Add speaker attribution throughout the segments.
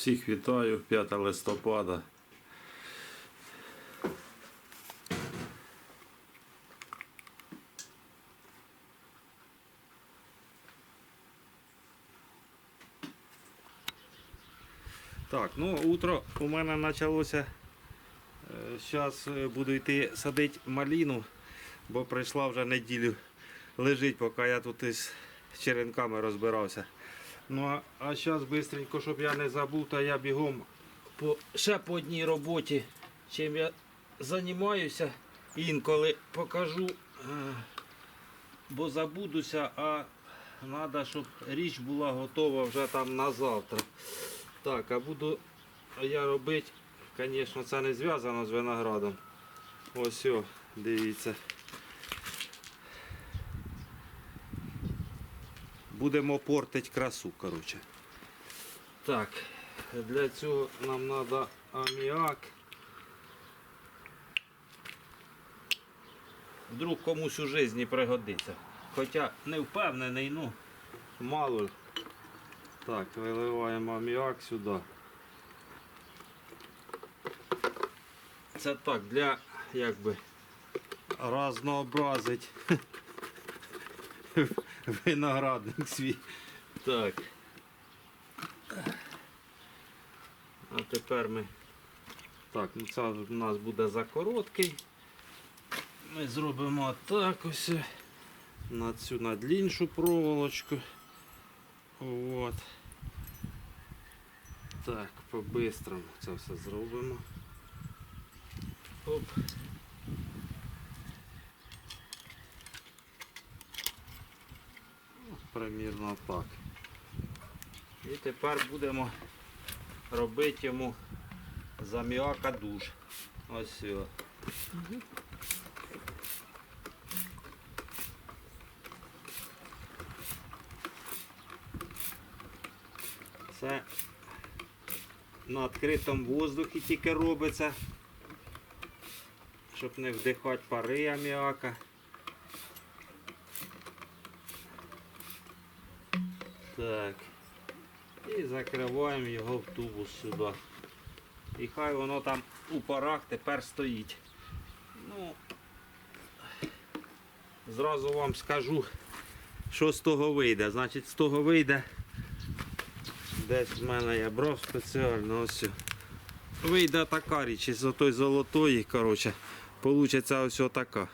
Speaker 1: Всіх вітаю, 5 листопада. Так, ну утро у мене почалося. Зараз буду йти садити маліну, бо прийшла вже неділю лежить, поки я тут із черенками розбирався. Ну а, зараз швидко, щоб я не забув, то я бігом по, ще по одній роботі, чим я займаюся, інколи покажу, е, бо забудуся, а треба, щоб річ була готова вже там на завтра. Так, а буду я робити, звісно, це не зв'язано з виноградом. Ось, дивіться. Будемо портити красу, коротше. Так, для цього нам треба аміак. Вдруг комусь у житті пригодиться. Хоча не впевнений, ну мало. Так, виливаємо аміак сюди. Це так, для якби разнообразить виноградник свій. Так. А тепер ми. Так, ну це у нас буде за короткий. Ми зробимо так ось на цю на дліншу проволочку. От. Так, по-бистрому це все зробимо. Оп. Примірно так. І тепер будемо робити йому заміака душ. Ось. його. Це на відкритому воздухі тільки робиться, щоб не вдихати пари аміака. Так. І закриваємо його в тубус сюди. І хай воно там у парах тепер стоїть. Ну, зразу вам скажу, що з того вийде. Значить, з того вийде. Десь в мене я брав спеціально ось. Вийде така річ із отої золотої, коротше, получиться ось така.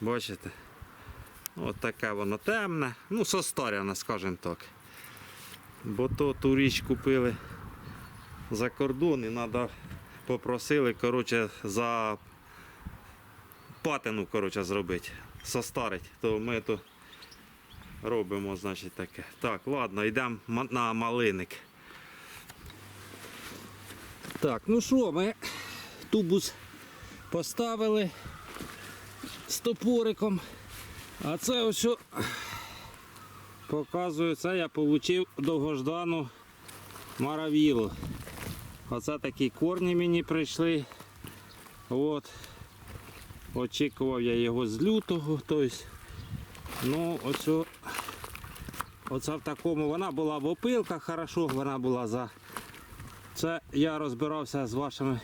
Speaker 1: Бачите? От таке воно темне, ну состаряне, скажімо так. Бо то ту річ купили за кордон і треба попросили коротше, за патину коротше, зробити, состарить, то ми то робимо значить, таке. Так, ладно, йдемо на малиник. Так, ну що, ми тубус поставили з топориком. А це ось показую, це я отримав довгождану маравілу. Оце такі корні мені прийшли. От. Очікував я його з лютого. Тобто, ну, оцю, оце в такому, вона була в опилках, хорошо, вона була за. Це я розбирався з вашими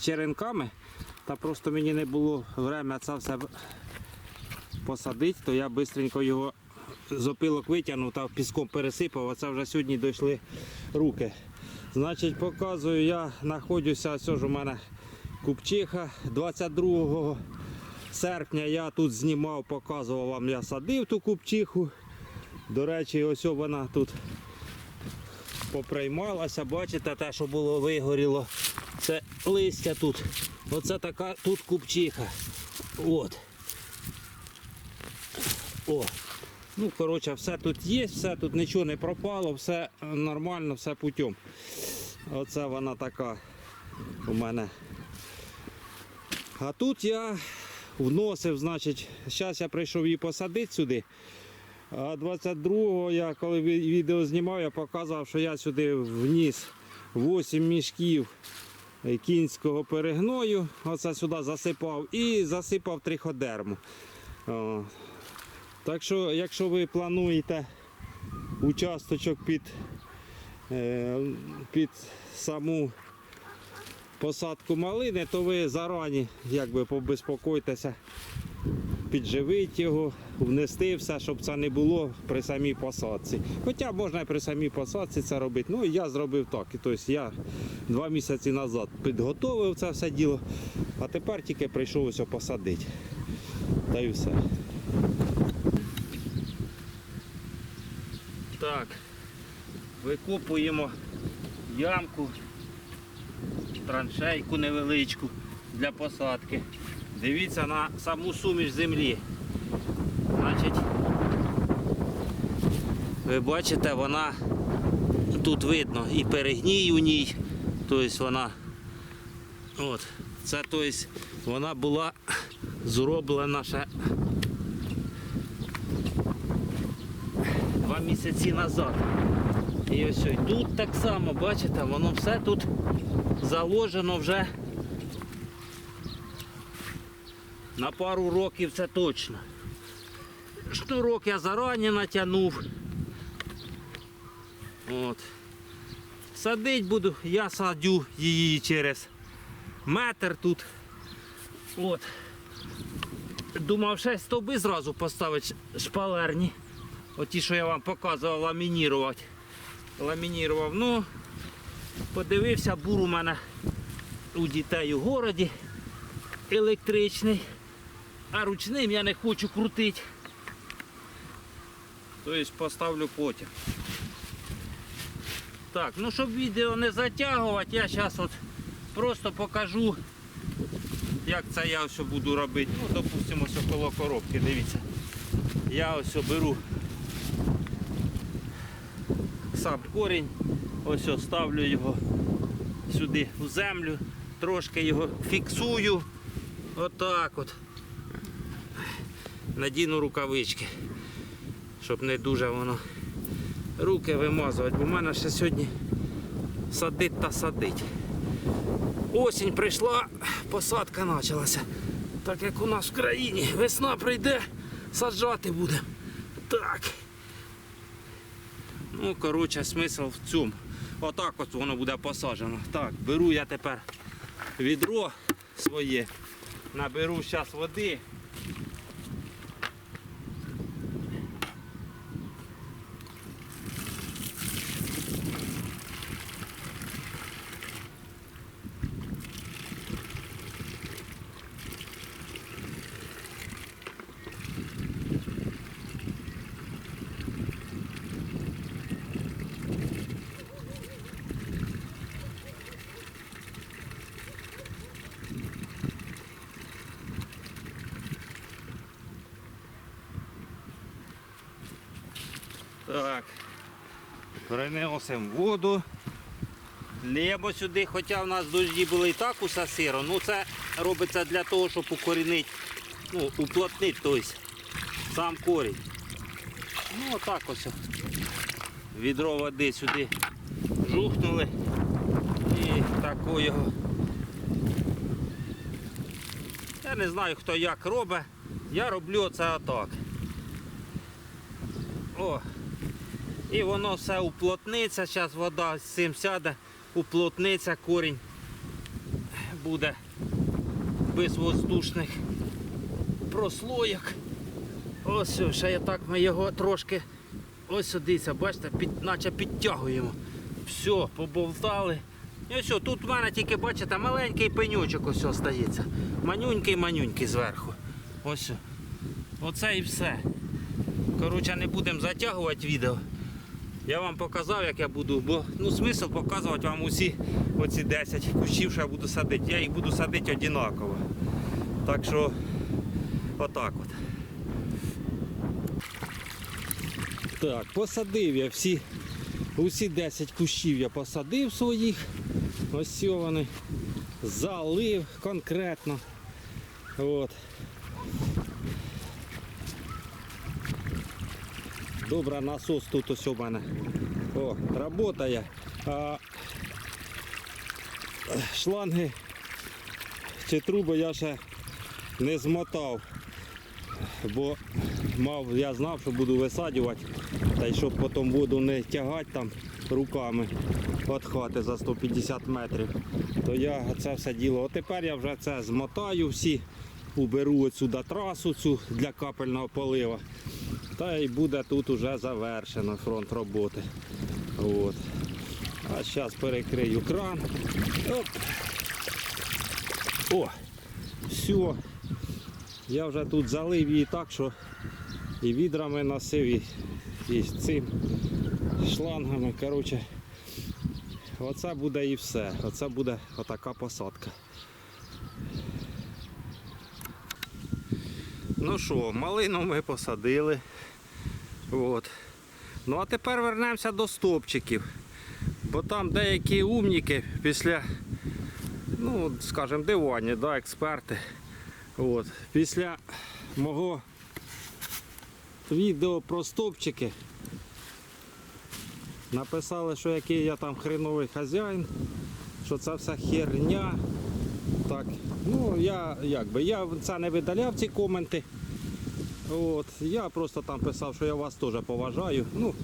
Speaker 1: черенками. Та просто мені не було время це все посадити, то я швидко його з опилок витягнув та піском пересипав, а це вже сьогодні дійшли руки. Значить, показую, я знаходжуся, ось ж у мене купчиха 22 серпня я тут знімав, показував вам, я садив ту купчиху. До речі, ось вона тут поприймалася, бачите, те, що було вигоріло. Це листя тут. Оце така тут купчиха. От. О. Ну, коротше, все тут є, все тут нічого не пропало, все нормально, все путем. Оце вона така у мене. А тут я вносив, значить, зараз я прийшов її посадити сюди. А 22-го я коли відео знімав, я показував, що я сюди вніс 8 мішків кінського перегною. Оце сюди засипав і засипав триходерму. Так що, якщо ви плануєте участочок під е, під саму посадку малини, то ви зарані якби побезпокойтеся, підживити його, внести все, щоб це не було при самій посадці. Хоча можна при самій посадці це робити. Ну я зробив так. Тобто я два місяці назад підготовив це все діло, а тепер тільки прийшов ось посадити. Та й все. Так, викопуємо ямку, траншейку невеличку для посадки. Дивіться на саму суміш землі. Значить, ви бачите, вона тут видно і перегній у ній. Тобто вона от, це тобто, вона була зроблена ще два місяці назад. І ось ось тут так само, бачите, воно все тут заложено вже на пару років це точно. Шнурок я зарані натягнув. От. Садить буду, я садю її через метр тут. От. Думав, ще стовби зразу поставити шпалерні. Оті, що я вам показував, ламінірувати. Ламінірував. Ну, подивився, бур у мене у дітей у городі електричний, а ручним я не хочу крутити. Тобто поставлю потім. Так, ну щоб відео не затягувати, я зараз от просто покажу, як це я ось буду робити. Ну, допустимо, ось коло коробки, дивіться. Я ось беру сам корінь, ось ставлю його сюди в землю, трошки його фіксую. Отак от. Надіну рукавички, щоб не дуже воно руки вимазувати, бо в мене ще сьогодні садить та садить. Осінь прийшла, посадка почалася. Так як у нас в країні весна прийде, саджати буде. Так. Ну, коротше, смисл в цьому. Отак от воно буде посаджено. Так, беру я тепер відро своє, наберу зараз води. Так. Переносимо воду. Лємо сюди, хоча в нас дожді були і так усе сиро. Ну це робиться для того, щоб укорінити, ну, уплотнити тобто, сам корінь. Ну отак ось. Відро води сюди жухнули і тако його. Я не знаю хто як робить. Я роблю це отак. О, і воно все уплотниться, зараз вода з цим сяде, уплотниться корінь буде без воздушних прослоєк. Ось ще так ми його трошки ось сюдися, бачите, під, наче підтягуємо. Все, поболтали. І все, тут в мене тільки, бачите, маленький пенючок ось остається. Манюнький-манюнький зверху. Ось. Оце і все. Коротше, не будемо затягувати відео. Я вам показав, як я буду, бо ну, смисл показувати вам усі оці 10 кущів, що я буду садити. Я їх буду садити однаково. Так що отак от. Так, посадив я всі, усі 10 кущів я посадив своїх. Ось вони. Залив конкретно. От. Добре, насос тут ось у мене. О, працює. А шланги чи труби я ще не змотав, бо мав, я знав, що буду висаджувати Та й щоб потім воду не тягати там руками від хати за 150 метрів, то я це все діло. От тепер я вже це змотаю всі, уберу отсюди трасу цю для капельного полива. Та й буде тут уже завершено фронт роботи. От. А зараз перекрию кран. Оп. О! Все. Я вже тут залив її так, що і відрами носив, і, і цим шлангами. Коротше, оце буде і все. Оце буде отака посадка. Ну що, малину ми посадили. От. Ну а тепер вернемося до стопчиків. Бо там деякі умніки після, ну, скажімо, дивані, да, експерти. От. Після мого відео про стопчики написали, що який я там хреновий хазяїн, що це вся херня. Так, ну я якби я це не видаляв ці коменти. От, я просто там писав, що я вас теж поважаю. Ну,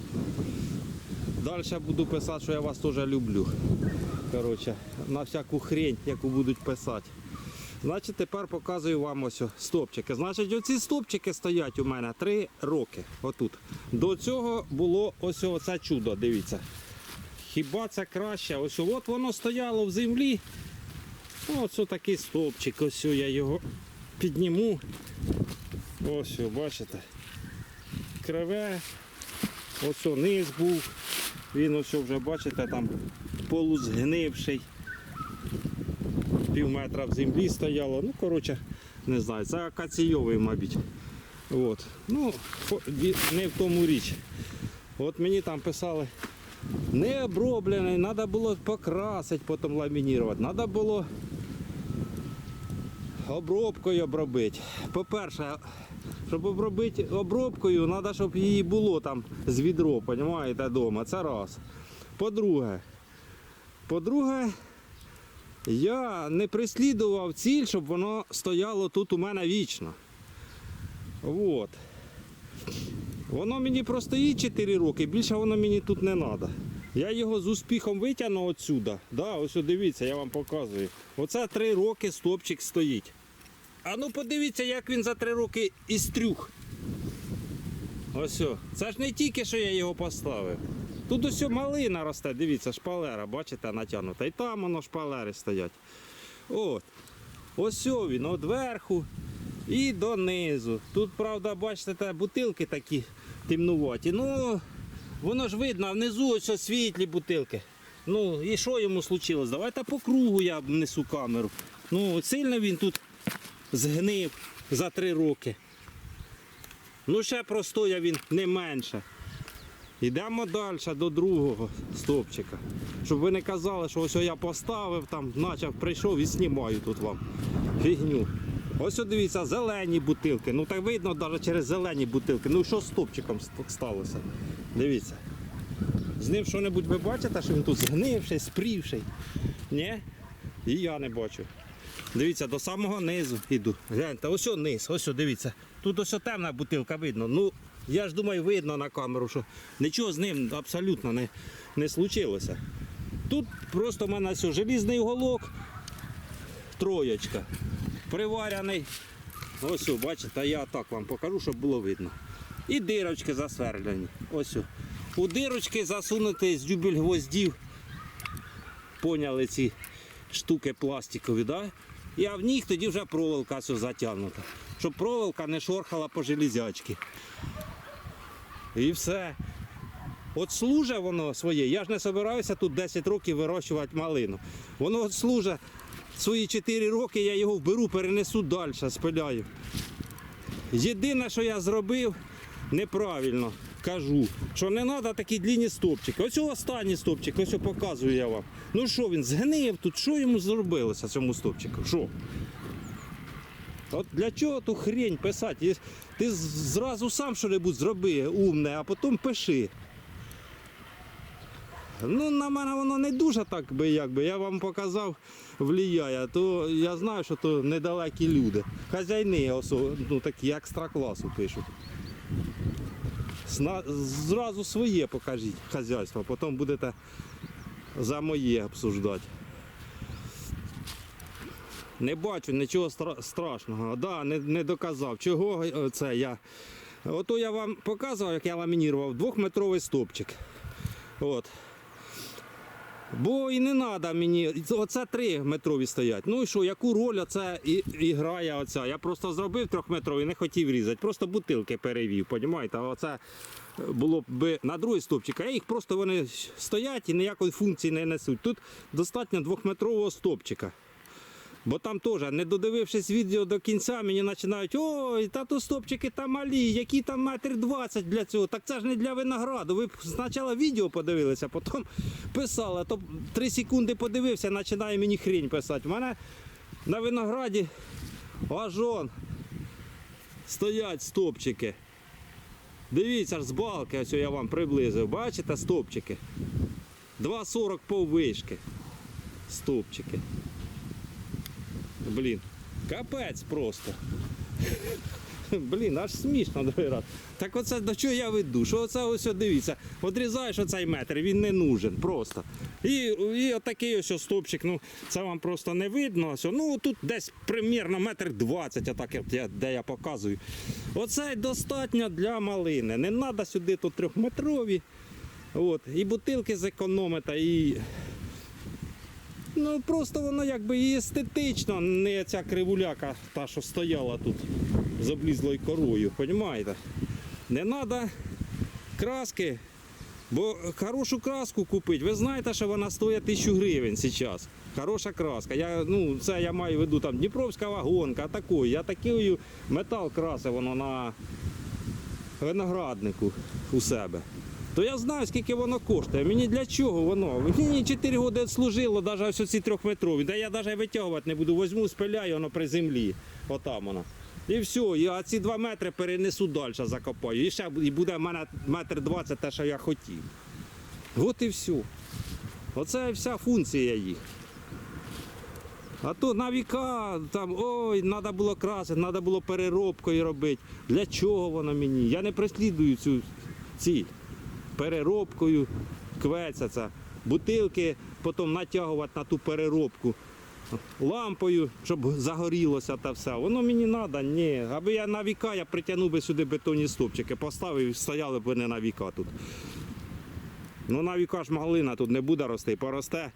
Speaker 1: далі буду писати, що я вас теж люблю. Коротше, на всяку хрень, яку будуть писати. Значить, тепер показую вам ось стопчики. Значить, оці стопчики стоять у мене 3 роки. Отут. До цього було ось це чудо, дивіться. Хіба це краще? Ось от воно стояло в землі. Ось такий стовпчик. Ось я його підніму. Ось, бачите. Криве. Ось низ був. Він ось вже, бачите, там полузгнивший. Пів метра в землі стояло. Ну, коротше, не знаю, це акаційовий, мабуть. От. Ну, не в тому річ. От мені там писали, не оброблений, треба було покрасити, потім ламінувати. Треба було обробкою обробити. По-перше, щоб обробити обробкою, треба, щоб її було там з відро, розумієте, вдома. Це раз. По-друге, по-друге, я не прислідував ціль, щоб воно стояло тут у мене вічно. От. Воно мені простоїть 4 роки, більше воно мені тут не треба. Я його з успіхом витягну отсюда. Да, ось дивіться, я вам показую. Оце 3 роки стопчик стоїть. А ну подивіться, як він за 3 роки істрюх. Ось. Це ж не тільки, що я його поставив. Тут ось малина росте, дивіться, шпалера, бачите, натягнута. І там воно шпалери стоять. От. Ось він, от верху і донизу. Тут, правда, бачите, бутилки такі темнуваті. Ну, воно ж видно, внизу ось світлі бутилки. Ну, і що йому случилось? Давайте по кругу я несу камеру. Ну, сильно він тут згнив за три роки. Ну, ще простоя він не менше. Йдемо далі до другого стовпчика. Щоб ви не казали, що ось я поставив, там, почав, прийшов і знімаю тут вам фігню. Ось дивіться, зелені бутилки. Ну так видно навіть через зелені бутилки. Ну що з стопчиком сталося? Дивіться. З ним що-небудь ви бачите, що він тут згнивший, спрівший? Ні? І я не бачу. Дивіться, до самого низу йду. Гляньте, ось низ, ось дивіться. Тут ось темна бутилка видно. Ну, я ж думаю, видно на камеру, що нічого з ним абсолютно не, не случилося. Тут просто в мене о, желізний уголок, троєчка, приварений. Ось, бачите, я так вам покажу, щоб було видно. І дирочки засверлені. Ось. У дирочки засунути з дюбель гвоздів. Поняли ці штуки пластикові, да? І а в них тоді вже проволока все затягнута. Щоб проволока не шорхала по железячки. І все. От служить воно своє. Я ж не збираюся тут 10 років вирощувати малину. Воно от служить свої 4 роки, я його вберу, перенесу далі, спиляю. Єдине, що я зробив неправильно, кажу, що не треба такі длінні стопчики. Ось останній стопчик, ось показую я вам. Ну що він згнив тут, що йому зробилося цьому стопчику? Що? От для чого ту хрень писати? Ти зразу сам що-небудь зроби умне, а потім пиши. Ну, на мене воно не дуже так би, якби я вам показав, влияє, то я знаю, що то недалекі люди. Хазяйни осо- ну, такі екстра класу пишуть. Зразу своє покажіть хазяйство, потім будете за моє обсуждати. Не бачу нічого стра- страшного. Да, не, не доказав. Чого е, це я. Ото я вам показував, як я ламінірував двохметровий стопчик. От. Бо і не треба мені. Оце три метрові стоять. Ну і що, яку роль оце і, і грає оця? Я просто зробив трьохметровий, не хотів різати. Просто бутилки перевів, понімаєте? Оце було б на другий стопчик, а їх просто вони стоять і ніякої функції не несуть. Тут достатньо двохметрового стопчика. Бо там теж, не додивившись відео до кінця, мені починають, ой, та то стопчики там малі, які там метр двадцять для цього. Так це ж не для винограду. Ви спочатку відео подивилися, потім писали, то 3 секунди подивився, починає мені хрінь писати. У мене на винограді аж он стоять стопчики. Дивіться з балки, ось я вам приблизив. Бачите стопчики? 2,40 поввишки. Стопчики. Блін, капець просто. Блін, аж смішно другий раз. Так оце до чого я веду? Що оце ось дивіться, одрізаєш оцей метр, він не нужен просто. І, і отакий ось стопчик, ну це вам просто не видно. Ось, ну тут десь примірно метр двадцять, отак от я, де я показую. Оце достатньо для малини. Не треба сюди тут трьохметрові. От. І бутилки зекономите, і Ну просто воно якби і естетично, не ця кривуляка, та, що стояла тут з облізлою корою, розумієте? Не треба краски, бо хорошу краску купити, ви знаєте, що вона стоїть тисячу гривень зараз. Хороша краска. Я, ну, це я маю в виду там Дніпровська вагонка, такою. Я такою метал красив воно на винограднику у себе. То я знаю, скільки воно коштує. Мені для чого воно? Мені 4 роки служило, навіть ось оці трьохметрові. Да я навіть витягувати не буду. Возьму, спиляю воно при землі. Отам воно. І все, я ці 2 метри перенесу далі, закопаю. І ще і буде в мене метр 20 те, що я хотів. От і все. Оце вся функція їх. А то на віка там ой, треба було красити, треба було переробкою робити. Для чого воно мені? Я не преслідую цю ціль. Переробкою квецяться. Бутилки потім натягувати на ту переробку. Лампою, щоб загорілося та все. Воно мені треба, ні. Аби я на віка, я притягнув би сюди бетонні стопчики, поставив і стояли б вони на віка тут. Ну на віка ж малина тут не буде рости, поросте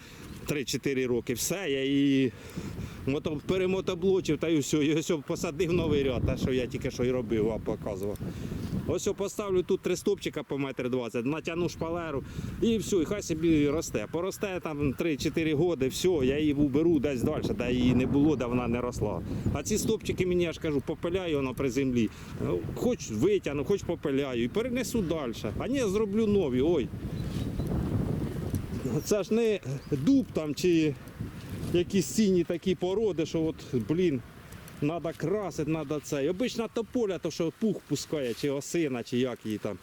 Speaker 1: 3-4 роки. Все, я її мото, перемотоблочив та й все. І ось посадив новий ряд, те, що я тільки що й робив, вам показував. Ось я поставлю тут три стопчика по метр двадцять, натягну шпалеру і все, і хай собі росте. Поросте там 3-4 роки, все, я її уберу десь далі, де її не було, де вона не росла. А ці стопчики мені, я ж кажу, попиляю воно при землі. Ну, Хоч витягну, хоч попиляю і перенесу далі. А ні, зроблю нові. Ой. Це ж не дуб там чи якісь цінні такі породи, що от, блін, треба красити, треба це. І Обична тополя, то що пух пускає, чи осина, чи як її там.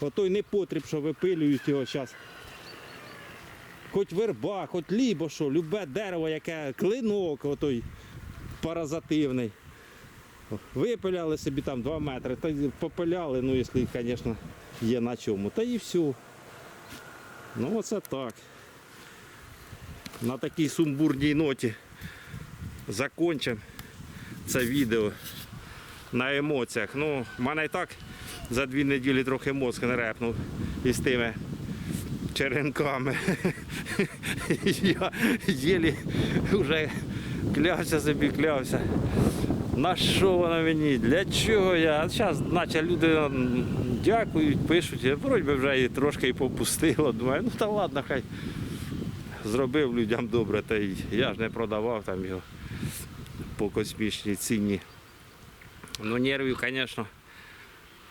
Speaker 1: Отой не потріб, що випилюють його зараз. Хоч верба, хоч лібо що, любе дерево, яке клинок, отой паразитивний. Випиляли собі там 2 метри, та попиляли, ну якщо, звісно, є на чому. Та і все. Ну оце так. На такій сумбурній ноті закончимо це відео на емоціях. Ну, в мене і так за дві неділі трохи мозк не репнув із тими черенками. Я єлі вже клявся собі, клявся. На що воно мені? Для чого я? Зараз, наче люди дякують, пишуть. Я вроді вже і трошки і попустило. Думаю, ну та ладно, хай зробив людям добре, та й я ж не продавав там його по космічній ціні. Ну, нервів, звісно,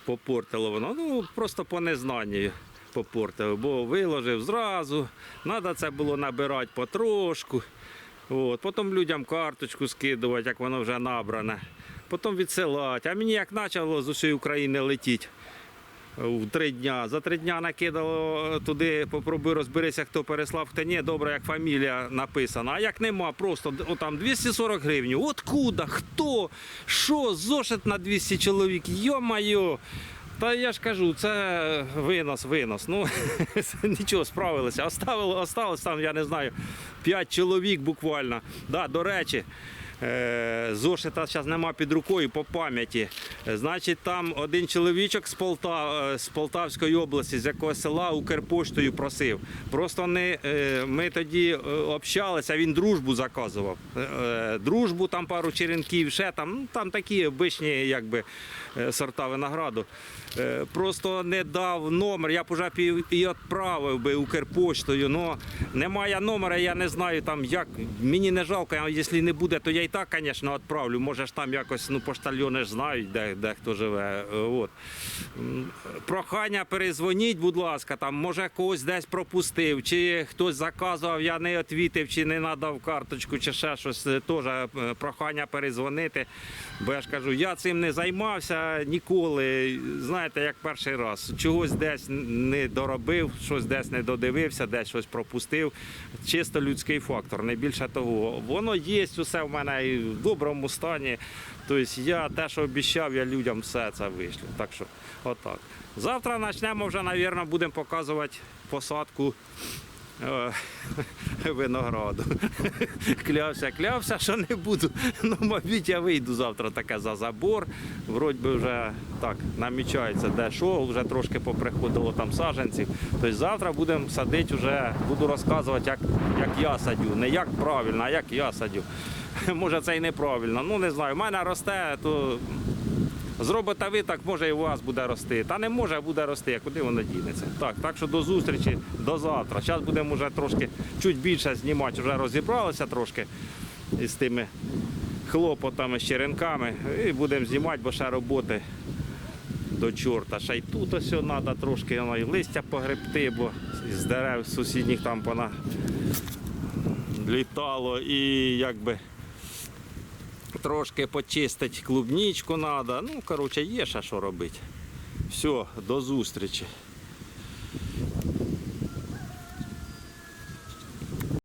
Speaker 1: попортило воно. Ну, просто по незнанню попортило, бо виложив зразу, треба це було набирати потрошку. От. Потім людям карточку скидувати, як воно вже набране. Потім відсилати. А мені як почало з усієї України летіти в три дня. За три дня накидало туди, попробуй розберися, хто переслав, хто ні, добре, як фамілія написана. А як нема, просто о, там 240 гривень. Откуда? Хто? Що? Зошит на 200 чоловік? Йо-майо! Та я ж кажу, це винос, винос. Ну нічого, справилися. Осталось там, я не знаю, 5 чоловік буквально. Да, до речі, е, зошита зараз нема під рукою по пам'яті. Е, Значить, там один чоловічок з, Полта, е, з Полтавської області, з якого села Укрпоштою просив. Просто не, е, ми тоді е, общалися, він дружбу заказував. Е, е, Дружбу, там пару черенків, ще там, ну, там такі обичні якби, е, сорта винограду. Е, Просто не дав номер, я б уже і відправив би Укрпоштою. Ну, немає номера, я не знаю там як. Мені не жалко, якщо не буде, то я і так, звісно, відправлю. Може ж там якось ну, поштальйони знають, де, де хто живе. Е, От. Прохання перезвоніть, будь ласка, там, може когось десь пропустив, чи хтось заказував, я не відвітив, чи не надав карточку, чи ще щось. Е, Теж е, прохання перезвонити. Бо я ж кажу, я цим не займався ніколи. Знаєте, як перший раз. Чогось десь не доробив, щось десь не додивився, десь щось пропустив. Чисто людський фактор, не більше того. Воно є усе в мене і в доброму стані. Тобто я те, що обіцяв, я людям все це вийшлю. Так що, отак. Завтра почнемо вже, мабуть, будемо показувати посадку винограду. Клявся, клявся, що не буду. Ну, мабуть, я вийду завтра таке за забор. Вроді би вже так намічається, де що, вже трошки поприходило там саджанців. Тобто завтра будемо садити, вже буду розказувати, як, як я садю. Не як правильно, а як я садю. Може це і неправильно. Ну не знаю. У мене росте, то Зробите ви, так може і у вас буде рости. Та не може, а буде рости, а куди воно дінеться. Так, так що до зустрічі, до завтра. Зараз будемо вже трошки чуть більше знімати, вже розібралися трошки із тими хлопотами, з черенками. І будемо знімати, бо ще роботи до чорта. Ще й тут ось треба трошки воно, і листя погребти, бо з дерев сусідніх там пона літало і якби трошки почистити клубнічку треба. Ну, коротше, є ще що робити. Все, до зустрічі.